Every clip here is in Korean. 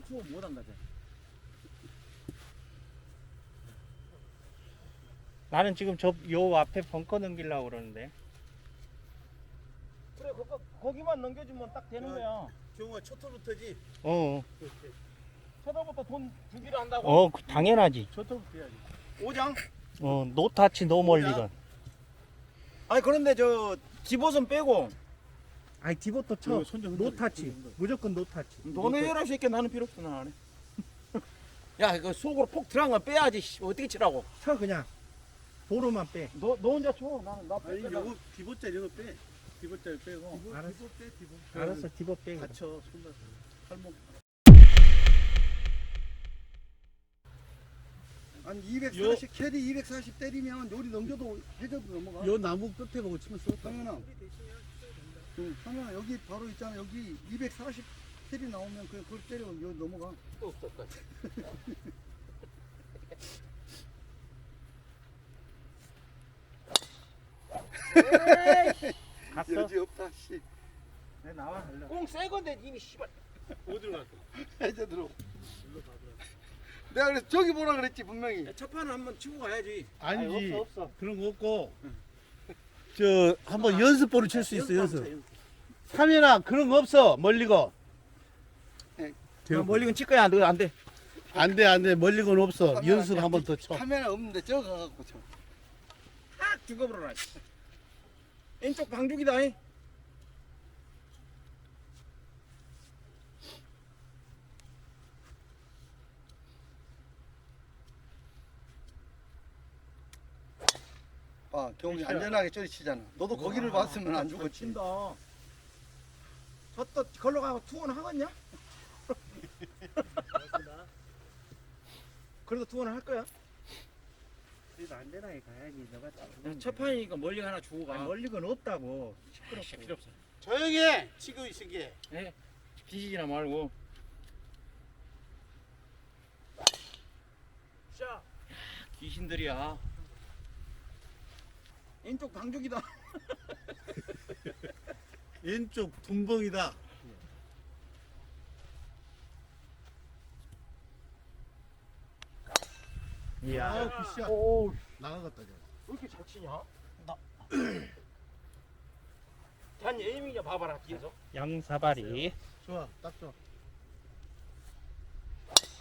쪘다 치면 투어 못한다 쟤. 나는 지금 저 요 앞에 벙커 넘기려고 그러는데. 그래 거기, 거기만 넘겨주면 딱 되는 야. 거야 경우가 첫토부터지. 어, 쳐다부터 돈 주기로 한다고 어, 그 당연하지. 첫토부터 해야지. 오장 어, 노타치 노 멀리건. 아니 그런데 저 집옷은 빼고 아니 디봇도 쳐. 손좀 흔들어. 노타치. 무조건 노타치. 너네 해라 새끼 나는 필요 없어 나안 해. 야 이거 속으로 폭 들어간 건 빼야지 씨, 어떻게 치라고 쳐 그냥. 도로만 빼. 너, 너 혼자 쳐 나는 나 아니 빼. 요거 디봇자 이거 빼. 디봇자를 빼고. 알았어. 디봇 빼 디봇. 알았어, 디봇 빼. 그럼. 다쳐 손다. 팔목. 아니 240 캐리 240 때리면 요리 넘겨도 해저도 넘어가. 요 나무 끝에 보고 치면 쏘다. 상현아, 응, 상현아 여기 바로 있잖아. 여기 240 캐리 나오면 그냥 그걸 때리면 요 넘어가. 갔어? 여지 없다. 씨. 내 나와. 일로. 꽁새 건데 이미 씨발 어디로 갈까? 해저 들어. 내가 그래서 저기 보라 그랬지 분명히. 야, 첫 판은 한번 치고 가야지 아니지. 없어, 없어. 그런 거 없고. 저 한번 연습볼을 칠수 있어 연습. 카메라 그런 거 없어 멀리고. 야, 멀리건 칠 거야 너 안 돼 안돼 안돼 멀리건 없어. 카메라 연습 한번 더 쳐. 카메라 없는데 저거 가갖고 쳐. 딱 죽어버려라 씨. 왼쪽 방죽이다 이. 봐, 경훈이 안전하게 저리 치잖아. 너도 거기를 봤으면 안 죽었지. 친다 저또 걸러 가고 투어는 하겠냐? 그래도 투어는 할 거야 그래도 안전하게 가야지. 너가 첫 판이니까 멀리 하나 주고 가 멀리건 없다고. 시끄럽고 필요 없어 조용히 해. 치고 있으게. 예 뒤지지나 말고 자 귀신들이야 왼쪽 방죽이다 왼쪽 둔벙이다. 이야. 아, 굿샷. 오, 나가갔다 저. 왜 이렇게 잘 치냐? 나. 단 에이밍이야 봐봐라 뒤에서. 양사발이. 좋아 딱 좋아.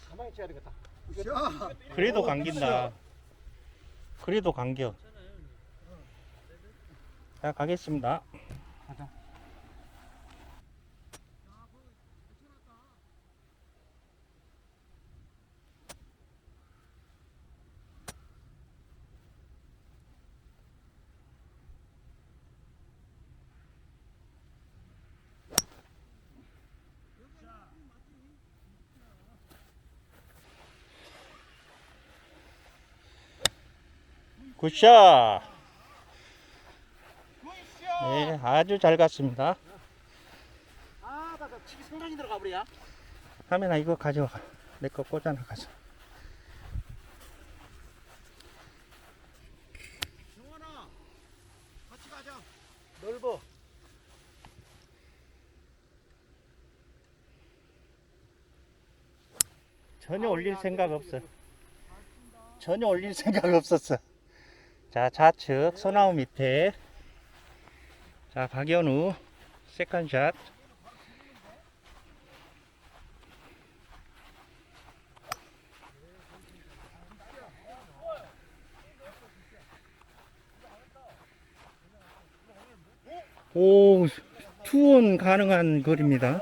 가만히 쳐야 되겠다. 자, 그래도 감긴다. 그래도 감겨. 자, 가겠습니다. 굿샷! 네, 아주 잘 갔습니다. 아, 나, 나 치기 상당히 들어가 버려. 하면아 이거 가져와. 내 거 꽂아놔 가서. 정원아, 같이 가자. 넓어. 전혀 올릴 생각 없어. 전혀 올릴 생각 없었어. 자, 좌측 소나무 밑에. 자, 박연우 세컨샷. 오, 투원 가능한 거리입니다.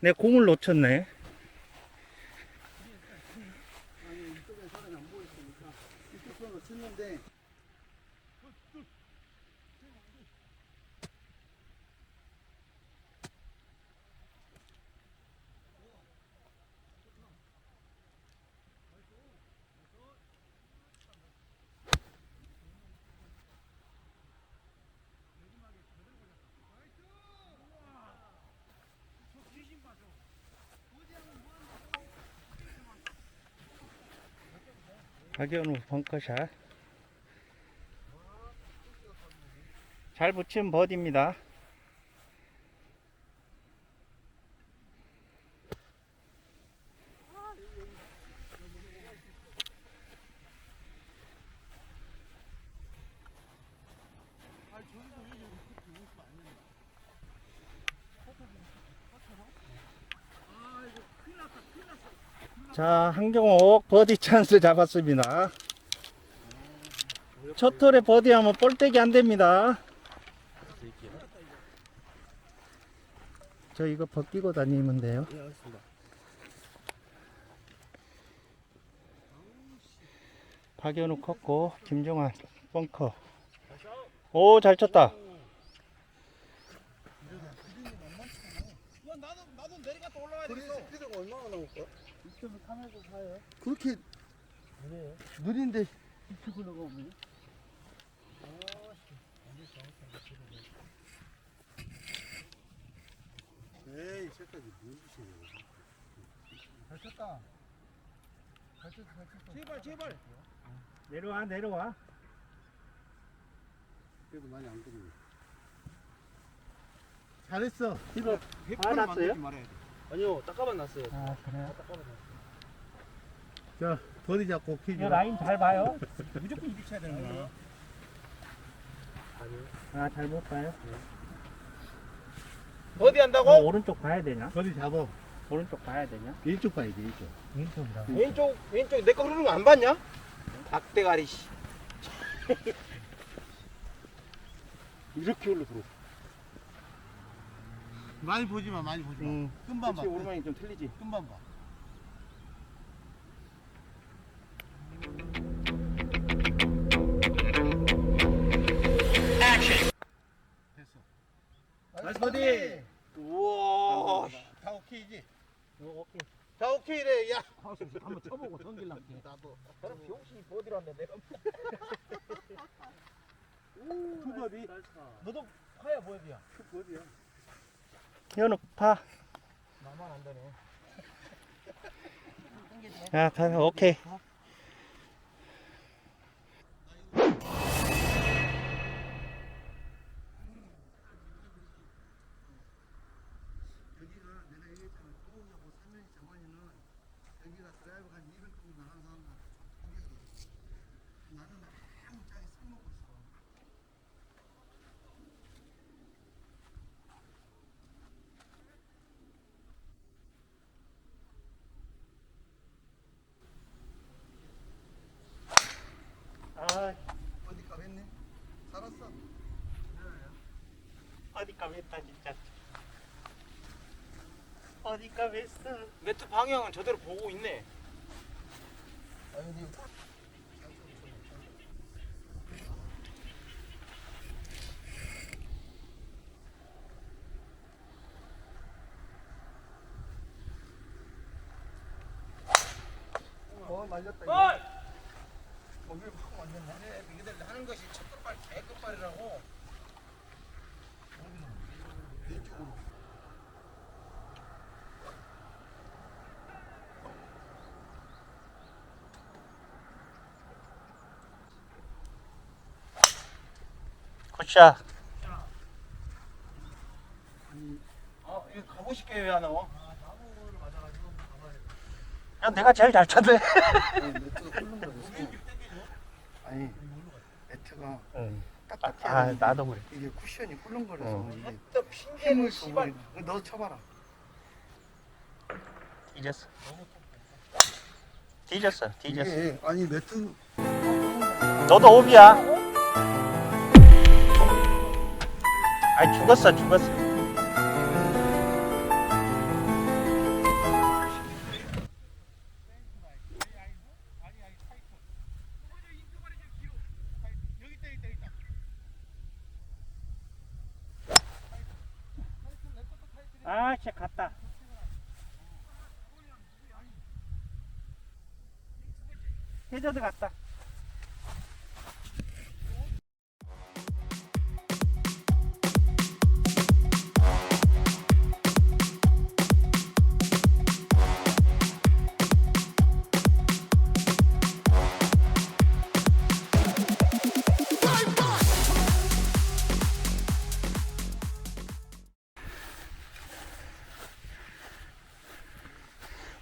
내 공을 놓쳤네. 이쪽에 사람이 안 보였으니까 이쪽 손으로 쳤는데 박연우 벙커샷. 잘 붙이면 버디입니다 자, 한경옥 버디 찬스 잡았습니다. 첫 톨에 버디하면 볼때기 안 됩니다. 저 이거 벗기고 다니면 돼요. 박연우 컸고 김종환 벙커. 오, 잘 쳤다. 나도 나도 내리갔다 올라와야 그래 스피드가 얼마나 나올까? 2.3에서 4에 그렇게 느린데 이렇게 흘러가면 에이 새끼들 뭔 짓이야 잘 쳤다 잘 쳤다 잘 쳤다 제발 제발. 내려와, 내려와. 그래도 많이 안 들리네 잘했어. 이거 아, 났어요? 아니요, 닦아만 났어요. 아, 그래요? 자, 버디 잡고 퀴즈. 라인 잘 봐요. 무조건 이리 쳐야 되는 거야. 아, 잘 못 봐요. 어디 어, 한다고? 오른쪽 봐야 되냐? 버디 잡아. 오른쪽 봐야 되냐? 왼쪽 봐야 돼, 왼쪽. 왼쪽이라. 왼쪽 왼쪽 내 거 흐르는 거 안 봤냐? 닭대가리 씨. 이렇게 흘러 들어 많이 보지 마, 많이 보지 마. 음. 끝만 봐. 오르막이 좀 틀리지. 끝만 봐. 한번 쳐보고 던질란게. 나도. 저는 병신이 버디로 한데 내가. 투 버디? 너도 하야 버디야. 투 버디야. 현우 파. 나만 안 되네. 야, 다 오케이. 여기가 내가 얘기했잖아 도움하고 3년이 정원이는 여기가 드라이브 한 200 정도 나가는 사람들 나는 아무 짝에 써먹고 있어 아, 어디 가겠네? 살았어 어디까 했다 진짜. 어디까 했어. 매트 방향은 저대로 보고 있네. 아니 말렸다 이거. 어이! 거기 확 말렸네 그래, 너희들 하는 것이 첫 끝발, 개 끝발이라고. 왼쪽으로 굿 샷. 어, 이거 가보실게 왜안 와? 야, 내가 제일 잘 쳤네. 아니 매트가 끓는 거였어 아니 매트가 응. 딱딱해 아, 나도 그래. 이게 쿠션이 꿀렁거려서 어. 이게 또 핑계를 힘을 씨발. 줘버리 너 쳐봐라 뒤졌어. 뒤졌어. 뒤졌어. 이게 아니 매트 너도 오비야. 아이 죽었어, 죽었어. 아, 쟤 갔다. 해저드 갔다.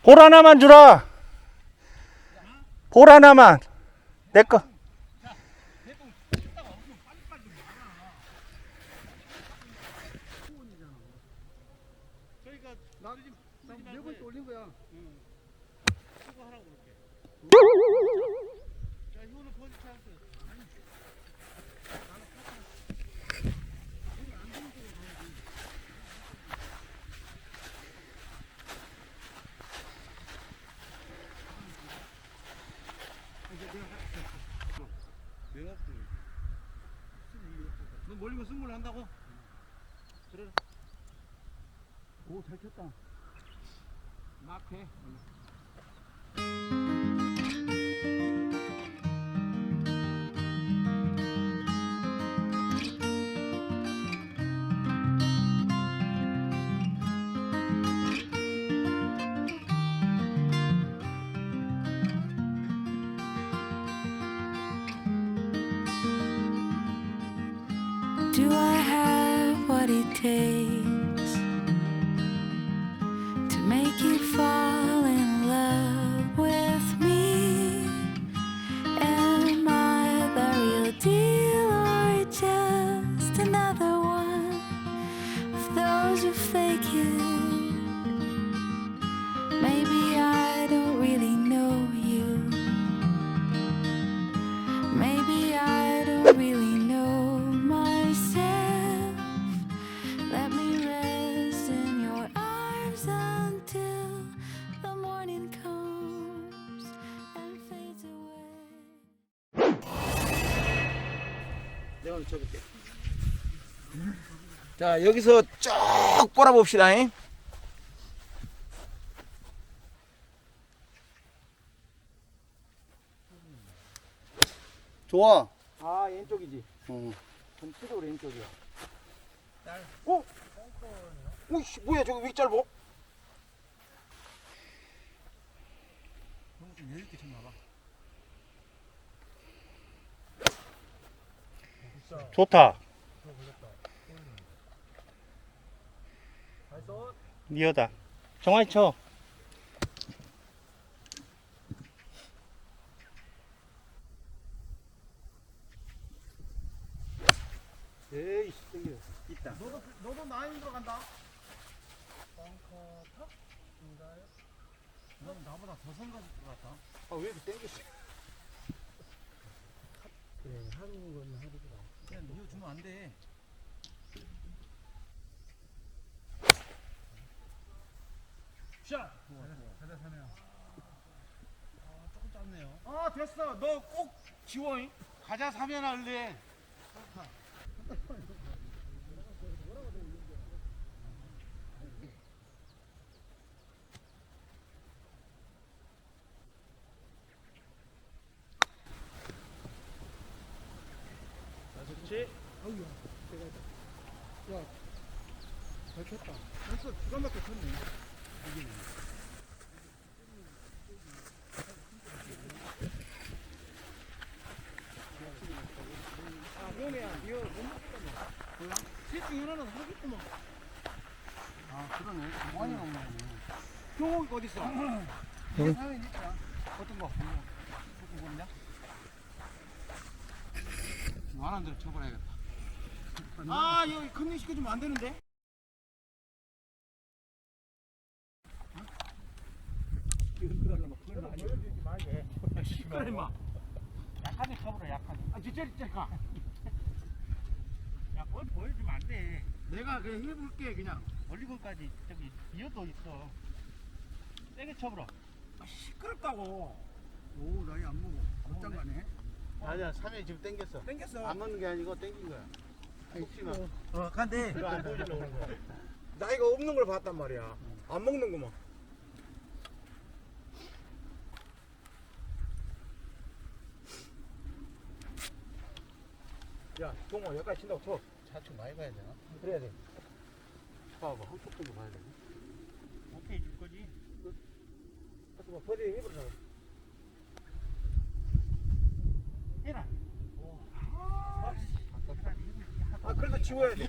볼 하나만 주라. 볼 하나만. 내 거. 나도 지금 네 번째 올린 거야 쓰고 하라고 그렇게. 자, 이거는 버디 찬스. 내가 너 멀리면 승부를 한다고? 그래. 오, 잘 쳤다. 막해. 자, 여기서 쭉 꼬라봅시다. 잉? 좋아. 아, 왼쪽이지. 어. 전체적으로 왼쪽이야. 어? 오이씨, 뭐야, 저거 왜 짧어? 좋다. 니어다. 정환이 쳐. 에이씨, 땡겨. 있다. 너도, 너도 나인 들어간다. 넌 나보다 더 생각일 것 같다. 아, 왜 이렇게 땡겼어? 그래, 하는 건 하루더라. 야, 너 이거 주면 안 돼. 샷! 가자, 사네요. 아, 조금 짧네요. 아, 됐어. 너 꼭 지워. 잉? 가자, 사면 할래. 좋지? 잘 쳤다. 됐어, 기가 막혀 쳤네. 아, 그러네야. 이거 못 먹겠다. 셋중 하나는 하겠구만. 아, 그러네. 많이 없네. 경호기 어디 있어? 있다. 어떤 거? 이거 뭐냐? 말한 대로 쳐버려야겠다. 아, 여기 컨닝 시켜주면 안 되는데? 임마. 약하게 쳐버려, 약하게. 아, 진짜, 진짜, 가. 야, 뭘 보여주면 안 돼. 내가 그냥 해볼게, 그냥. 멀리건까지 저기 니어도 있어. 세게 쳐버려. 아, 시끄럽다고. 오, 나이 안 먹어. 곧장 가네. 아니야, 사면 지금 땡겼어. 땡겼어. 안 먹는 게 아니고 땡긴 거야. 혹시나. 어, 근데 이거 안 보여주려고 그런 거야. 나이가 없는 걸 봤단 말이야. 안 먹는구만. 야, 동호 여기까지 친다고 쳐. 좌측 많이 가야 되나? 그래야 돼. 봐봐, 한쪽 정도 가야 되나? 오케이 줄 거지. 해라. 아, 그래도 지워야 돼.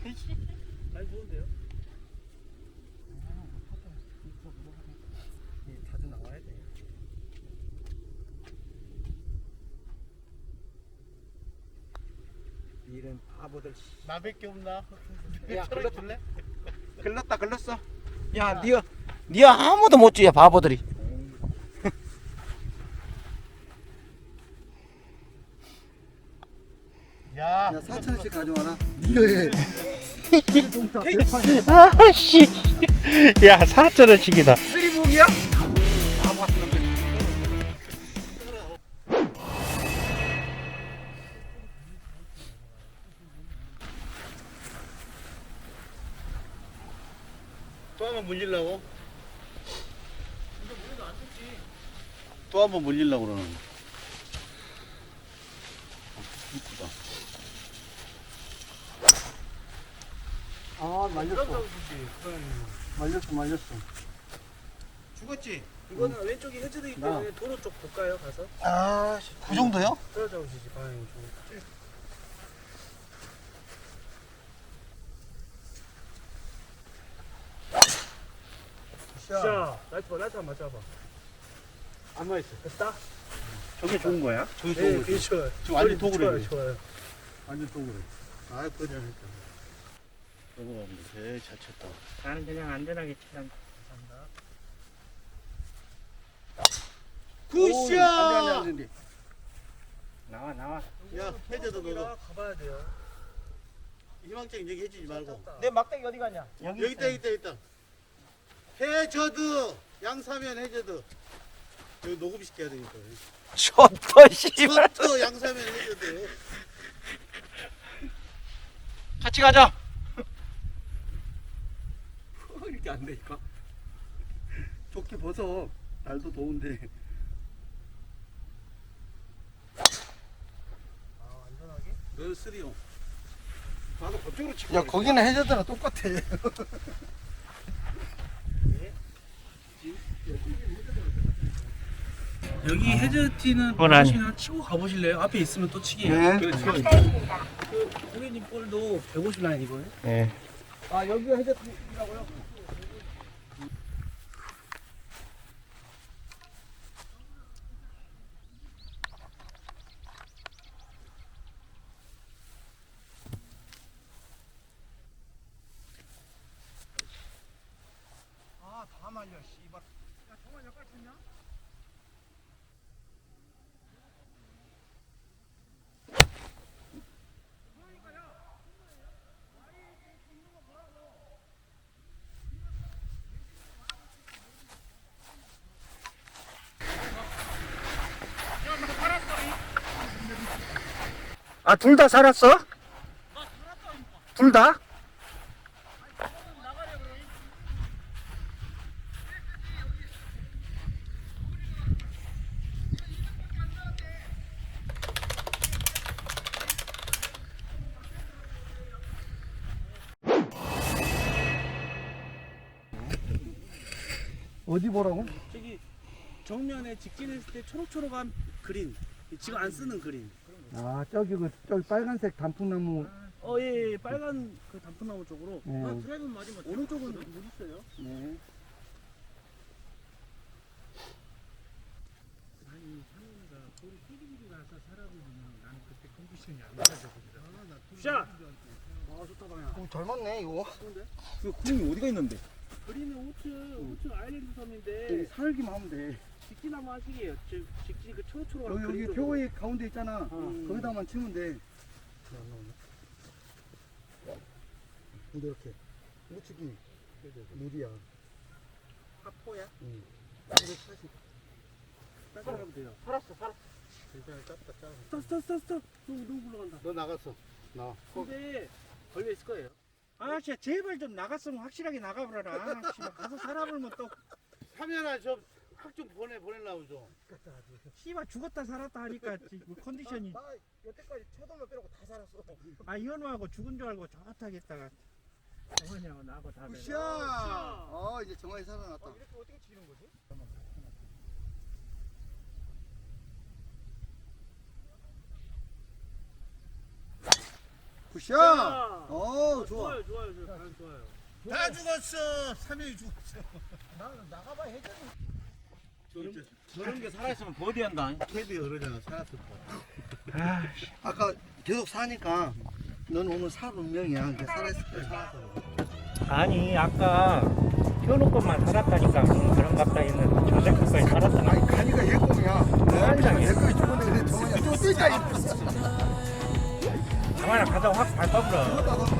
잘 좋은데요? 자주 나와야 돼. 이런 바보들. 씨. 나밖에 없나? 야, 줄래? 글렀다, 글렀어. 야, 니가, 니가 아무도 못 쥐야, 바보들이. 야, 야 4천 원씩 가져와라. 이거 해. 아씨. 야 4천 원씩이다. 쓰리북이야? 또 한 번 물리려고? 또 한 번 물리려고 그러는 거. 이쁘다. 아 말렸어. 말렸어 말렸어. 죽었지? 이거는 왼쪽이 해저드기 때문에 도로 쪽 볼까요? 가서 아, 그 정도요? 떨어져 오시지 방향 좀. 자, 라이트 봐, 라이트 한번 맞아봐. 안 맞았어. 됐다? 저게 좋은 거야? 저게 네, 좋은 그게 거지. 좋아요. 저 완전 좋아요, 도그래. 좋아요. 완전 도그래. 아, 그러니까. 도그라는데 되게 잘 쳤다. 나는 그냥 안전하게 치란. 굿샷! 나와, 나와. 야, 해저도 너도. 가봐야 돼요. 희망적인 얘기 해주지 말고. 내 막대기 어디 갔냐? 여기 있다, 여기 있다, 여기 있다. 해저드! 양사면 해저드. 여기 녹음 시켜야 되니까. 셔터 씨발 셔터 양사면 해저드. 같이 가자 이렇게 안 되니까 조끼 벗어. 날도 더운데. 아, 안전하게? 너 쓰리용. 나도 그쪽으로 치고. 야 거기는 해저드랑 똑같아. 여기 해저티는 그건 아니. 보시면 치고 가보실래요? 앞에 있으면 또 치기예요. 네. 치워 그 고객님 볼도 150 라인 이거예요? 네. 아 여기가 해저드라고요? 아다 말려 씨발. 야 정말 몇발 쳤냐? 아, 둘 다 살았어? 둘 다? 어디 보라고? 저기 정면에 직진했을 때 초록초록한 그린. 지금 안 쓰는 그린. 아 저기 그 저기 빨간색 단풍나무. 어, 예, 예. 빨간 그 단풍나무 쪽으로. 네. 아, 드라이브 맞으면 오른쪽은 물 있어요. 네. 아니, 상훈이가 볼이 삐리삐리 나서 사람을 보면 나는 그때 컨디션이 안 맞아거든. 샷! 아, 좋다, 방향. 어, 잘 맞네 이거. 그 구름이 어디가 있는데 그린은 우측, 우측 아일랜드 섬인데 살기만 하면 돼. 직진 한번 하시게요. 즉, 직진 그 초록초록한 여기 여기 표고의 가운데 있잖아. 음. 거기다만 치면 돼. 근데 이렇게 우측이 물이야. 하포야? 응. 따라가면 돼요. 살았어 살았어 괜찮아, 짧다, 짧아. 스탑, 스탑. 너무, 너무 굴러간다. 너 나갔어. 나. 근데 걸려 있을 거예요. 아 진짜 제발 좀 나갔으면 확실하게 나가버려라 아, 씨발 가서 살아보면 또 사면아, 저, 확좀 보내, 보내려고 좀. 씨발 죽었다 살았다 하니까 지금 컨디션이 나 여태까지 쳐돌만 빼놓고 다 살았어. 아 이현우하고 죽은 줄 알고 좋다겠다가 정환이하고 나하고 다 굿샷! 어 이제 정환이 살아났다. 이렇게 어떻게 치는 거지? 굿샷! 어 좋아. 좋아요, 좋아요, 좋아요. 다 죽었어! 사면이 죽었어. 저런, 저런 게 살아있으면 버디한다. 캡이 여러잖아 살았을 거. 아까 계속 사니까 넌 오늘 살 운명이야. 이렇게 살았을 때 살았어. 아니 아까 켜놓은 것만 살았다니까 그런 갑다 있는 저색 것까지 살았잖아 아니 가니까 얘 꿈이야. 완전히. 내 꿈이 죽었는데 근데 정원이 또 뜰까 가만히 가자 확 밟아버려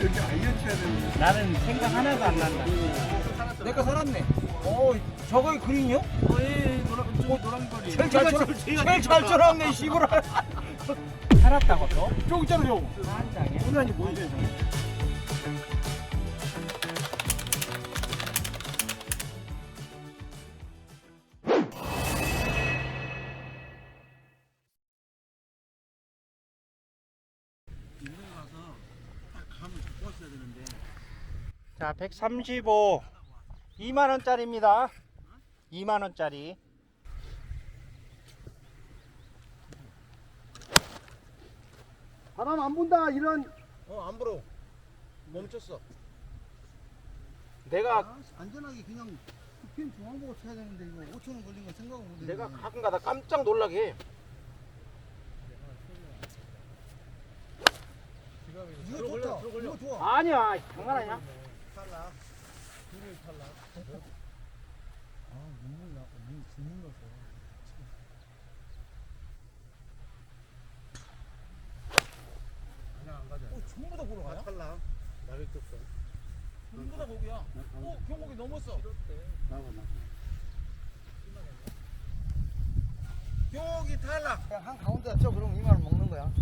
이렇게 알려줘야 되는데. 나는 생각 하나도 안 난다. 내거 살았네. 어, 저거의 그린이요? 어, 예, 예, 노란, 저기 노란 거리. 제일 잘 쳐라, 제일 잘 쳐라네, 시부라. 살았다고 또? 저기 있잖아, 저거. 한 장이야? 오늘 아니, 뭐지? 자, 135. 2만 원짜리입니다. 2만 원짜리. 바람 안 분다 이런 어, 안 불어. 멈췄어. 내가 아, 안전하게 그냥 핀 중앙 보고 쳐야 되는데 이거 5천 원 걸린 거 생각을 못 했네. 내가 가끔 가다 깜짝 놀라게 해. 이거 좋다. 이거 좋아. 아니야, 장난 아니야. 탈락. 둘을 탈락. 아, 눈물 나. 눈 죽는 거서. 그냥 안 가자. 어, 전부 다 보러 가요? 탈락. 나를 떴어. 전부 다 거기야. 어, 경복이 넘었어. 나가 나. 경복이 탈락. 그냥 한 가운데 쳐 그럼 2만 원 먹는 거야.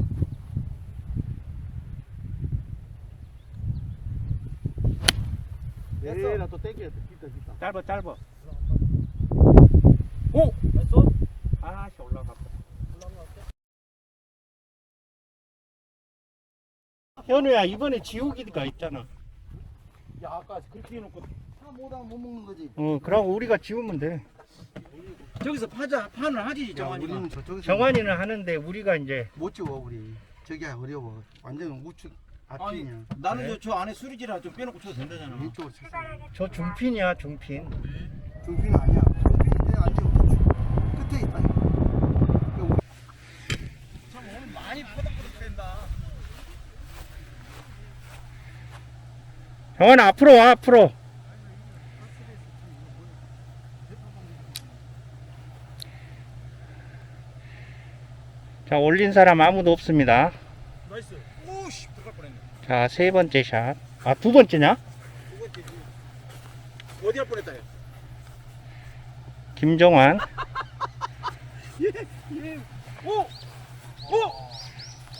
네, 나또 땡겨. 기다, 기다. 짧아, 짧아. 오! 됐어? 아씨, 올라갔다. 현우야, 이번에 지우기가 있잖아. 야, 아까 그렇게 해놓고. 차 못하면 못 먹는 거지. 어, 그럼 우리가 지우면 돼. 저기서 파자, 판을 하지, 야, 정환이가. 우리는 저쪽에서 정환이는 하는데 우리가 이제 못 찍어 우리. 저기 어려워. 완전 우측 아니, 앞이냐. 나는 네. 저, 저 안에 수리지라 좀 빼놓고 쳐도 된다잖아. 왼쪽으로 쳤어. 저 중핀이야, 중핀. 중피는 아니야. 완전 우측 끝에 있다. 참, 오늘 많이 퍼덕퍼덕 된다. 정환아, 앞으로 와, 앞으로. 자, 올린 사람 아무도 없습니다. 나이스. 오씨, 들어갈 뻔했네. 자, 세 번째 샷. 아, 두 번째냐? 두 번째지. 어디 할 뻔했다, 얘. 김정환. 오!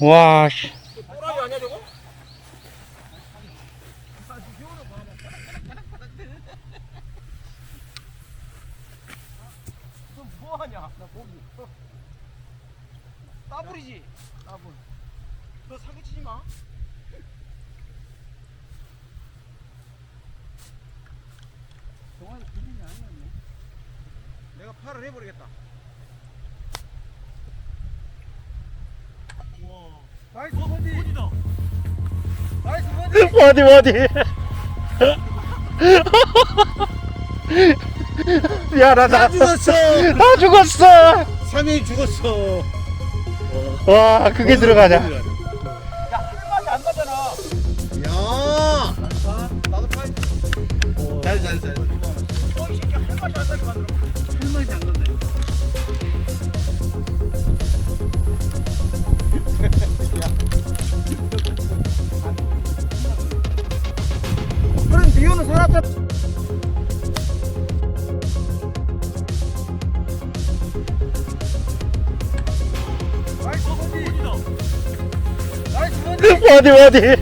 오! 와, 씨. 또라이 아니야, 저거? 너 뭐하냐? 나 고기. 따블이지? 따블. 너 사기치지 마. 정환이 기분이 아니었네. 내가 팔을 해버리겠다. 나이스 버디. 어디다? 나이스 버디. 어디, 어디. 미안하다. 죽었어! 다 죽었어. 3일 죽었어. 와, 그게 들어가냐. 나이